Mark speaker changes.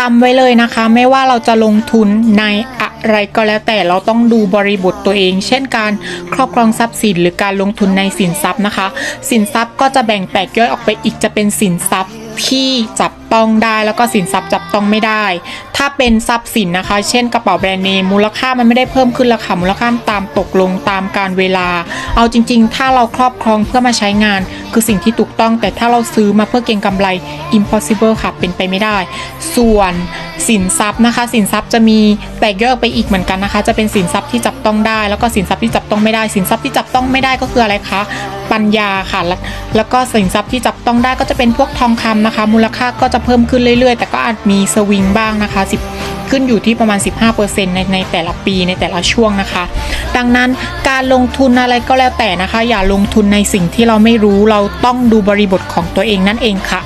Speaker 1: จำไว้เลยนะคะ ไม่ว่าเราจะลงทุนในอะไรก็แล้วแต่เราต้องดูบริบทตัวเอง เช่นการครอบครองทรัพย์สินหรือการลงทุนในสินทรัพย์นะคะ สินทรัพย์ก็จะแบ่งแตกย่อยออกไปอีกจะเป็นสินทรัพย์ ที่จับต้องได้แล้วก็สินทรัพย์จับต้องไม่ได้ ถ้าเป็นทรัพย์สินนะคะ เช่นกระเป๋าแบรนด์เนมมูลค่ามันไม่ได้เพิ่มขึ้นราคามูลค่าตามตกลงตามการเวลา เอาจริง ๆ ถ้าเราครอบครองเพื่อมาใช้งาน คือสิ่งที่ถูกต้อง แต่ถ้าเราซื้อมาเพื่อเก็งกำไร impossible ค่ะเป็นไปไม่ได้ ส่วนสินทรัพย์นะคะ สินทรัพย์จะมีแตกย่อยออกไปอีกเหมือนกันนะคะ จะเป็นสินทรัพย์ที่จับต้องได้ แล้วก็สินทรัพย์ที่จับต้องไม่ได้ สินทรัพย์ที่จับต้องไม่ได้ก็คืออะไรคะ ปัญญาค่ะแล้วแล้วก็สินทรัพย์ที่จับต้องได้ก็จะเป็นพวกทองคำนะคะ มูลค่าก็จะเพิ่มขึ้นเรื่อยๆ แต่ก็อาจมีสวิงบ้างนะคะ10ขึ้นอยู่ที่ประมาณ 15%ในในแต่ละปีในแต่ละช่วงนะคะ ดังนั้นการลงทุนอะไรก็แล้วแต่นะคะ อย่าลงทุนในสิ่งที่เราไม่รู้เราต้องดูบริบทของตัวเองนั่นเองค่ะ